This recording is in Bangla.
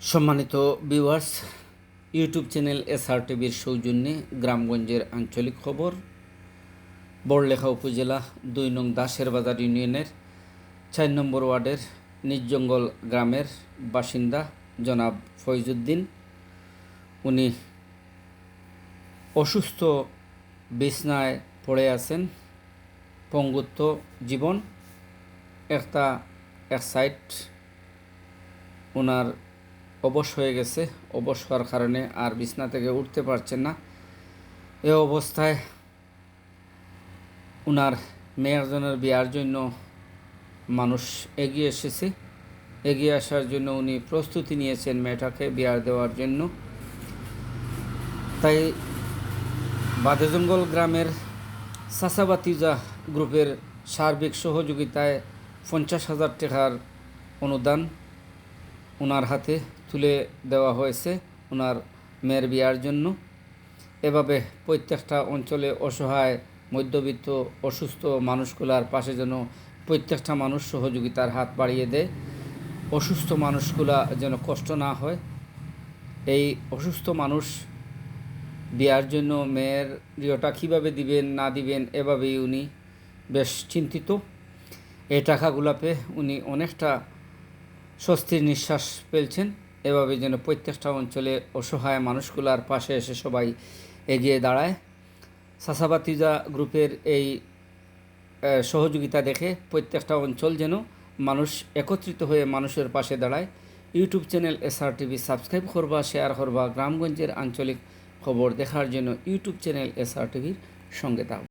সম্মানিত ভিউয়ার্স ইউটিউব চ্যানেল এসআর টিভির সৌজন্যে গ্রামগঞ্জের আঞ্চলিক খবর। বড়লেখা উপজেলা দুই নং দাসের বাজার ইউনিয়নের চার নম্বর ওয়ার্ডের নিজজঙ্গল গ্রামের বাসিন্দা জনাব ফয়জুদ্দিন। উনি অসুস্থ বিছনায় পড়ে আছেন। পঙ্গুত্ব জীবন একটা এক সাইড ওনার অবশ হয়ে গেছে। অবশ হওয়ার কারণে আর বিছনা থেকে উঠতে পারছেন না। এ অবস্থায় ওনার মেয়েরজনের বিয়ার জন্য মানুষ এগিয়ে এসেছে। এগিয়ে আসার জন্য উনি প্রস্তুতি নিয়েছেন মেয়েটাকে বিয়ার দেওয়ার জন্য। তাই বাদেজঙ্গল গ্রামের সাসাবাতিজা গ্রুপের সার্বিক সহযোগিতায় পঞ্চাশ হাজার টাকার অনুদান ওনার হাতে তুলে দেওয়া হয়েছে ওনার মেয়ের বিয়ার জন্য। এভাবে প্রত্যেকটা অঞ্চলে অসহায়, মধ্যবিত্ত, অসুস্থ মানুষগুলার পাশে যেন প্রত্যেকটা মানুষ সহযোগিতার হাত বাড়িয়ে দেয়। অসুস্থ মানুষগুলা যেন কষ্ট না হয়। এই অসুস্থ মানুষ বিয়ার জন্য মেয়ের রিওটা কীভাবে দিবেন, না দিবেন, এভাবেই উনি বেশ চিন্তিত। এই টাকাগুলা পেয়ে উনি অনেকটা স্বস্তির নিঃশ্বাস ফেলছেন। এভাবে যেন প্রত্যেকটা অঞ্চলে অসহায় মানুষগুলার পাশে এসে সবাই এগিয়ে দাঁড়ায়। সাসাবাতিজা গ্রুপের এই সহযোগিতা দেখে প্রত্যেকটা অঞ্চল যেন মানুষ একত্রিত হয়ে মানুষের পাশে দাঁড়ায়। YouTube channel SR TV subscribe করবা, শেয়ার করবা, গ্রামগঞ্জের আঞ্চলিক খবর দেখার জন্য ইউটিউব চ্যানেল এসআর টিভির সঙ্গে থাকবে।